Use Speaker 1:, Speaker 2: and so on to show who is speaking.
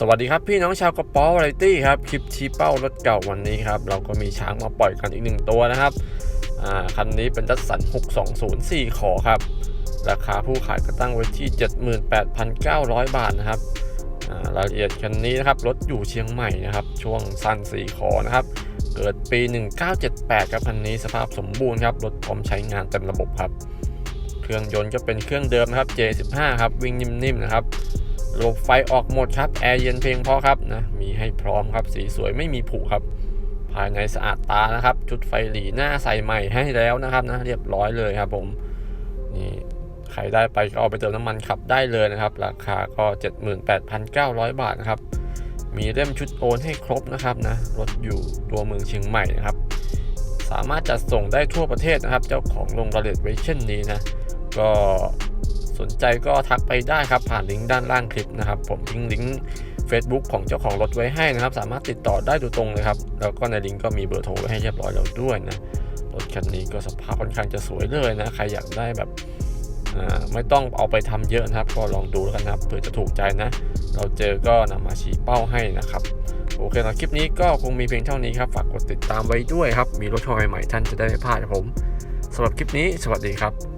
Speaker 1: สวัสดีครับพี่น้องชาวกระป๋อวาไรตี้ครับคลิปชี้เป้ารถเก่าวันนี้ครับเราก็มีช้างมาปล่อยกันอีกหนึ่งตัวนะครับอ่าคันนี้เป็นดัสสัน 6204 ขอครับ ราคาผู้ขายก็ตั้งไว้ที่ 78,900 บาทนะครับอ่ารายละเอียดคันนี้นะครับรถอยู่เชียงใหม่นะครับ ช่วงสั้น 4 ขอนะครับ เกิดปี 1978 ครับคันนี้สภาพสมบูรณ์ครับรถพร้อมใช้งานเต็มระบบครับ เครื่องยนต์ก็เป็นเครื่องเดิมนะครับ J15 ครับวิ่งนิ่มๆนะครับ ระบบไฟออกหมดครับแอร์เย็นเพียงพอครับนะมีให้พร้อมครับสีสวยไม่มีผุครับ ภายในสะอาดตานะครับ ชุดไฟหลีหน้าใส่ใหม่ให้แล้วนะครับนะเรียบร้อยเลยครับผมนี่ใครได้ไปก็เอาไปเติมน้ำมันขับได้เลยนะครับ ราคาก็ 78,900 บาทนะครับ มีเล่มชุดโอนให้ครบนะครับนะรถอยู่ตัวเมืองเชียงใหม่นะครับ สามารถจัดส่งได้ทั่วประเทศนะครับ เจ้าของลงรายละเอียดไว้เช่นนี้นะ ก็ สนใจก็ทักไปได้ครับผ่านลิงก์ด้านล่างคลิปนะครับ ผมทิ้งลิงก์ Facebook ของเจ้าของรถไว้ให้นะครับ สามารถติดต่อได้โดยตรงเลยครับ แล้วก็ในลิงก์ก็มีเบอร์โทรไว้ให้เรียบร้อยแล้วด้วยนะ รถคันนี้ก็สภาพค่อนข้างจะสวยเลยนะ ใครอยากได้แบบไม่ต้องเอาไปทำเยอะนะครับ ก็ลองดูแล้วกันนะครับเผื่อจะถูกใจนะ เราเจอก็นำมาชี้เป้าให้นะครับ โอเคสำหรับคลิปนี้ก็คงมีเพียงเท่านี้ครับ ฝากกดติดตามไว้ด้วยครับ มีรถทัวร์ใหม่ท่านจะได้ไม่พลาดครับผมสำหรับคลิปนี้ สวัสดีครับ